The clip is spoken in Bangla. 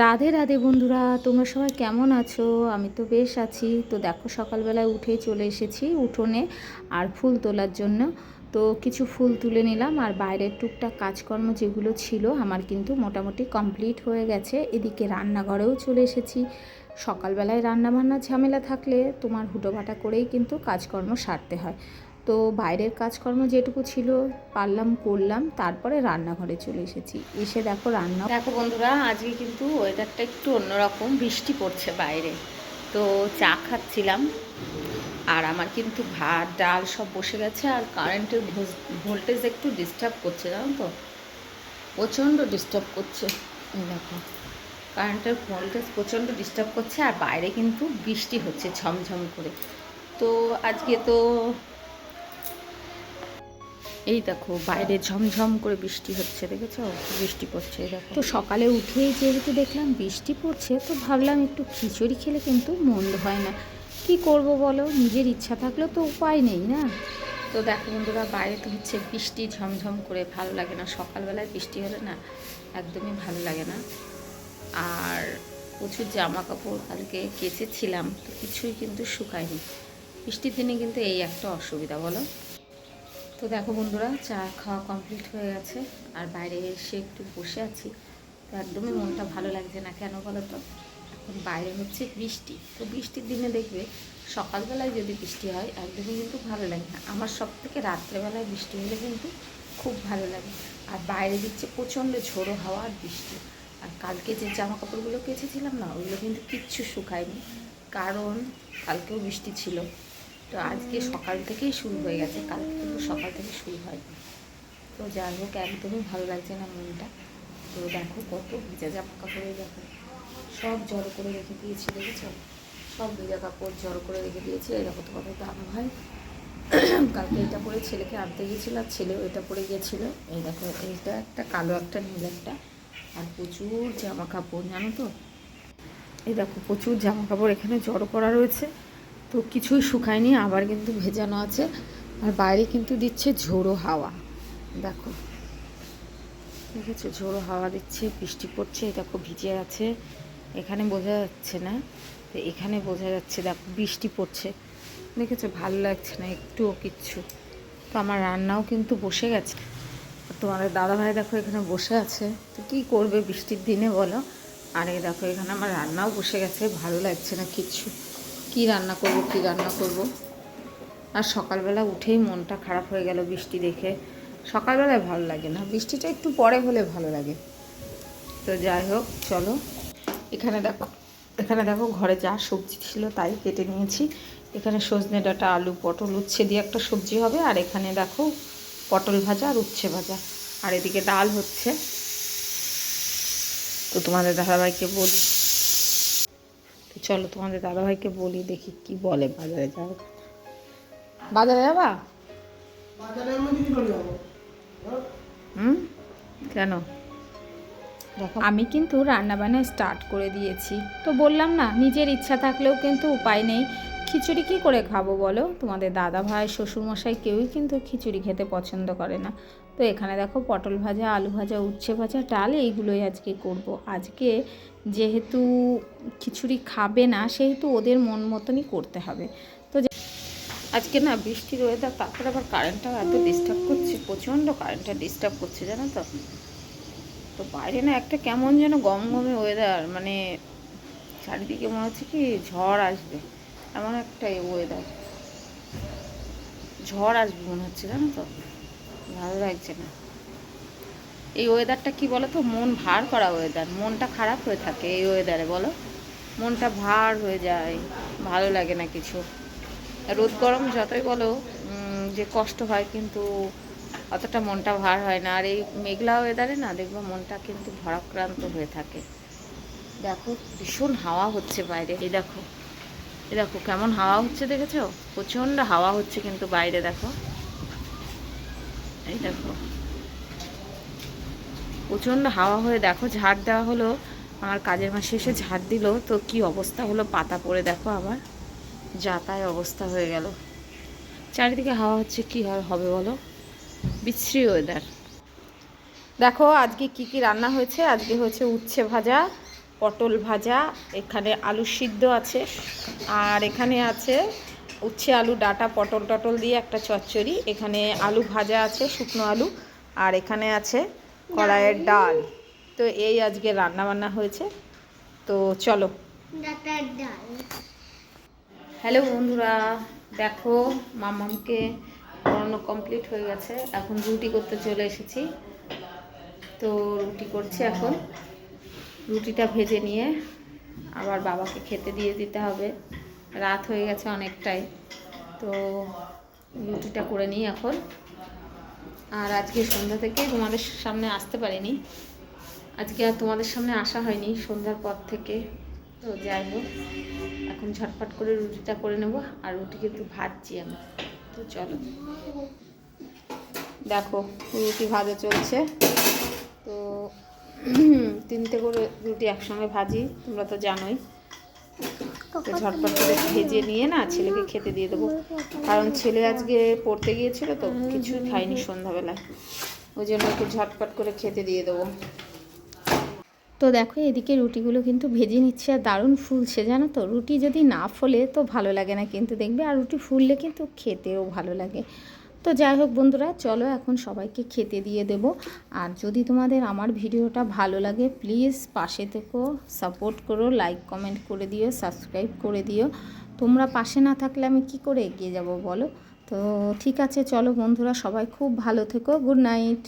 রাধে রাধে বন্ধুরা, তোমরা সবাই কেমন আছো? আমি তো বেশ আছি। তো দেখো, সকালবেলায় উঠেই চলে এসেছি উঠোনে আর ফুল তোলার জন্য। তো কিছু ফুল তুলে নিলাম আর বাইরের টুকটাক কাজকর্ম যেগুলো ছিল আমার কিন্তু মোটামুটি কমপ্লিট হয়ে গেছে। এদিকে রান্নাঘরেও চলে এসেছি। সকালবেলায় রান্নাবান্নার ঝামেলা থাকলে তোমার হুটোপাটা করেই কিন্তু কাজকর্ম সারতে হয়। তো বাইরের কাজকর্ম যেটুকু ছিল পারলাম, করলাম, তারপরে রান্নাঘরে চলে এসেছি। এসে দেখো রান্না দেখো বন্ধুরা, আজকে কিন্তু ওয়েদারটা একটু অন্যরকম, বৃষ্টি পড়ছে বাইরে। তো চা খাচ্ছিলাম, আর আমার কিন্তু ভাত, ডাল সব বসে গেছে, আর কারেন্টের ভোল্টেজ একটু ডিস্টার্ব করছে, জানো তো? প্রচণ্ড ডিস্টার্ব করছে। দেখো, কারেন্টের ভোল্টেজ প্রচণ্ড ডিস্টার্ব করছে, আর বাইরে কিন্তু বৃষ্টি হচ্ছে ঝমঝম করে। তো আজকে তো এই দেখো বাইরে ঝমঝম করে বৃষ্টি হচ্ছে দেখেছ? বৃষ্টি পড়ছে দেখো। তো সকালে উঠেই যেহেতু দেখলাম বৃষ্টি পড়ছে তো ভাবলাম একটু খিচুড়ি খেলে কিন্তু মন্দ হয় না। কি করব বলো? নিজের ইচ্ছা থাকলেও তো উপায় নেই না? তো দেখো বন্ধুরা বাইরে তো হচ্ছে বৃষ্টি ঝমঝম করে ভালো লাগে না। সকালবেলায় বৃষ্টি হলে না একদমই ভালো লাগে না। আর প্রচুর জামা কাপড় কালকে কেচেছিলাম তো কিছুই কিন্তু শুকায়নি। বৃষ্টির দিনে কিন্তু এই একটা অসুবিধা বলো? তো দেখো বন্ধুরা, চা খাওয়া কমপ্লিট হয়ে গেছে। আর বাইরে এসে একটু বসে আছি। তো একদমই মনটা ভালো লাগছে না, কেন বলো তো? এখন বাইরে হচ্ছে বৃষ্টি। তো বৃষ্টির দিনে দেখবে, সকালবেলায় যদি বৃষ্টি হয়, একদমই কিন্তু ভালো লাগে না। আমার সব থেকে রাত্রেবেলায় বৃষ্টি হলে কিন্তু খুব ভালো লাগে। আর বাইরে দিচ্ছে প্রচণ্ড ঝোড়ো হাওয়া আর বৃষ্টি। আর কালকে যে জামা কাপড়গুলো কেচেছিলাম না ওইগুলো কিন্তু কিচ্ছু শুকায়নি। কারণ কালকেও বৃষ্টি ছিল। তো আজকে সকাল থেকেই শুরু হয়ে গেছে, কালকে কিন্তু সকাল থেকে শুরু হয়নি। তো যাই হোক, একদমই ভালো লাগছে না মনটা। তো দেখো কত ভিজা জামা কাপড়ে দেখো। সব জড়ো করে রেখে দিয়েছি, দেখেছ? সব ভিজা কাপড় জড়ো করে রেখে দিয়েছি। এরকম কত দাম হয় কালকে এটা পরে ছেলেকে আনতে গিয়েছিল, আর ছেলেও এটা পরে গিয়েছিল। এই দেখো, এইটা একটা, কালো একটা, নীল একটা, আর প্রচুর জামা কাপড়, জানো তো? এই দেখো, প্রচুর জামা কাপড় এখানে জড়ো করা রয়েছে। তো কিছুই শুকায়নি, আবার কিন্তু ভেজানো আছে। আর বাইরে কিন্তু দিচ্ছে ঝোড়ো হাওয়া। দেখো। দেখেছ ঝোড়ো হাওয়া দিচ্ছে, বৃষ্টি পড়ছে দেখো ভিজে আছে। এখানে বোঝা যাচ্ছে না, তো এখানে বোঝা যাচ্ছে, দেখো বৃষ্টি পড়ছে। দেখেছ, ভালো লাগছে না, একটুও কিচ্ছু। তো আমার রান্নাও কিন্তু বসে গেছে। তোমাদের দাদাভাই দেখো এখানে বসে আছে। তো কী করবে বৃষ্টির দিনে বলো? আর এই দেখো, এখানে আমার রান্নাও বসে গেছে, ভালো লাগছে না কিচ্ছু। কি রান্না করব, কি রান্না করব? আর সকালবেলা উঠেই মনটা খারাপ হয়ে গেল বৃষ্টি দেখে। সকালবেলায় ভালো লাগে না, বৃষ্টিটা একটু পরে হলে ভালো লাগে। তো যাই হোক, চলো। এখানে দেখো এখানে দেখো ঘরে যা সবজি ছিল তাই কেটে নিয়েছি। এখানে সজনে ডাটা, আলু, পটল, উচ্ছে দিয়ে একটা সবজি হবে। আর এখানে দেখো পটল ভাজা আর উচ্ছে ভাজা। আর এদিকে ডাল হচ্ছে। তো তোমাদের দাদাভাইকে বলি। চলো তোমাদের দাদাভাইকে বলি দেখি কি বলে বাজারে যাও বাজারে যাবা? হুম? কেন? দেখো। আমি কিন্তু রান্নাবান্না স্টার্ট করে দিয়েছি। তো বললাম না নিজের ইচ্ছা থাকলেও কিন্তু উপায় নেই। খিচুড়ি কী করে খাব বলো? তোমাদের দাদা ভাই শ্বশুরমশাই কেউই কিন্তু খিচুড়ি খেতে পছন্দ করে না। তো এখানে দেখো পটল ভাজা, আলু ভাজা, উচ্ছে ভাজা, ডাল এইগুলোই আজকে করব। আজকে যেহেতু খিচুড়ি খাবে না, সেহেতু ওদের মন মতনই করতে হবে। তো আজকে না বৃষ্টির ওয়েদার তারপরে আবার কারেন্টটাও এত ডিস্টার্ব করছে, প্রচণ্ড কারেন্টটা ডিস্টার্ব করছে, জানো তো? তো বাইরে না একটা কেমন যেন গম গমে ওয়েদার মানে চারিদিকে মনে হচ্ছে কি ঝড় আসবে। এমন একটা ওয়েদার ঝড় আসবে মনে হচ্ছে, জানো তো? ভালো লাগছে না। এই ওয়েদারটা কি বলো তো? মন ভার করা ওয়েদার মনটা খারাপ হয়ে থাকে এই ওয়েদারে বলো? মনটা ভার হয়ে যায়, ভালো লাগে না কিছু। রোদ গরম যতই বলো যে কষ্ট হয় কিন্তু অতটা মনটা ভার হয় না। আর এই মেঘলা ওয়েদারে না, দেখব মনটা কিন্তু ভরাক্রান্ত হয়ে থাকে। দেখো, ভীষণ হাওয়া হচ্ছে বাইরে। এই দেখো এই দেখো, কেমন হাওয়া হচ্ছে দেখেছ? প্রচণ্ড হাওয়া হচ্ছে কিন্তু বাইরে, দেখো। এই দেখো। প্রচণ্ড হাওয়া হয়ে, দেখো, ঝাড় দেওয়া হলো। আমার কাজের মাসে এসে ঝাড় দিল। তো কি অবস্থা হলো? পাতা পড়ে, দেখো আবার যাতায় অবস্থা হয়ে গেল। চারিদিকে হাওয়া হচ্ছে, কি হবে বলো? বিশ্রী ওয়েদার দেখো, আজকে কি কি রান্না হয়েছে? আজকে হয়েছে উচ্ছে ভাজা। পটল ভাজা এখানে আলু সিদ্ধ আছে আর এখানে আছে উচ্ছে আলু ডাটা পটল টটল দিয়ে একটা চচ্চড়ি এখানে আলু ভাজা আছে শুকনো আলু আর এখানে আছে কড়াইয়ের ডাল। তো এই আজকে রান্না বান্না হয়েছে। তো চলো। হ্যালো বন্ধুরা দেখো মামামকে পড়ানো কমপ্লিট হয়ে গেছে। এখন রুটি করতে চলে এসেছি। তো রুটি করছি এখন। রুটিটা ভেজে নিয়ে আবার বাবাকে খেতে দিয়ে দিতে হবে। রাত হয়ে গেছে অনেকটাই। তো রুটিটা করে নিই এখন। আর আজকে সন্ধ্যা থেকে তোমাদের সামনে আসতে পারিনি। আজকে আর তোমাদের সামনে আসা হয়নি সন্ধ্যার পর থেকে। তো যাই হোক, এখন ঝটপট করে রুটিটা করে নেব আর রুটি কিন্তু ভাজছি আমি। তো চলো। দেখো, রুটি ভাজা চলছে। তো তিনটে করে রুটি একসঙ্গে ভাজি তোমরা তো জানোই। ঝটপট করে ভেজে নিয়ে না ছেলেকে খেতে দিয়ে দেবো। কারণ ছেলে আজকে পড়তে গিয়েছিল তো কিছু খায়নি সন্ধ্যাবেলায়। ওই জন্য একটু ঝটপট করে খেতে দিয়ে দেবো। তো দেখো এদিকে রুটিগুলো কিন্তু ভেজে নিচ্ছে আর দারুণ ফুলছে জানো তো? রুটি যদি না ফোলে তো ভালো লাগে না কিন্তু দেখবে? আর রুটি ফুললে কিন্তু খেতেও ভালো লাগে। তো যাই হোক বন্ধুরা, চলো এখন সবাইকে খেতে দিয়ে দেব। আর যদি তোমাদের আমার ভিডিওটা ভালো লাগে প্লিজ পাশে থেকো সাপোর্ট করো লাইক কমেন্ট করে দিও সাবস্ক্রাইব করে দিও। তোমরা পাশে না থাকলে আমি কি করে এগিয়ে যাব বলো? তো ঠিক আছে, চলো বন্ধুরা, সবাই খুব ভালো থেকো গুড নাইট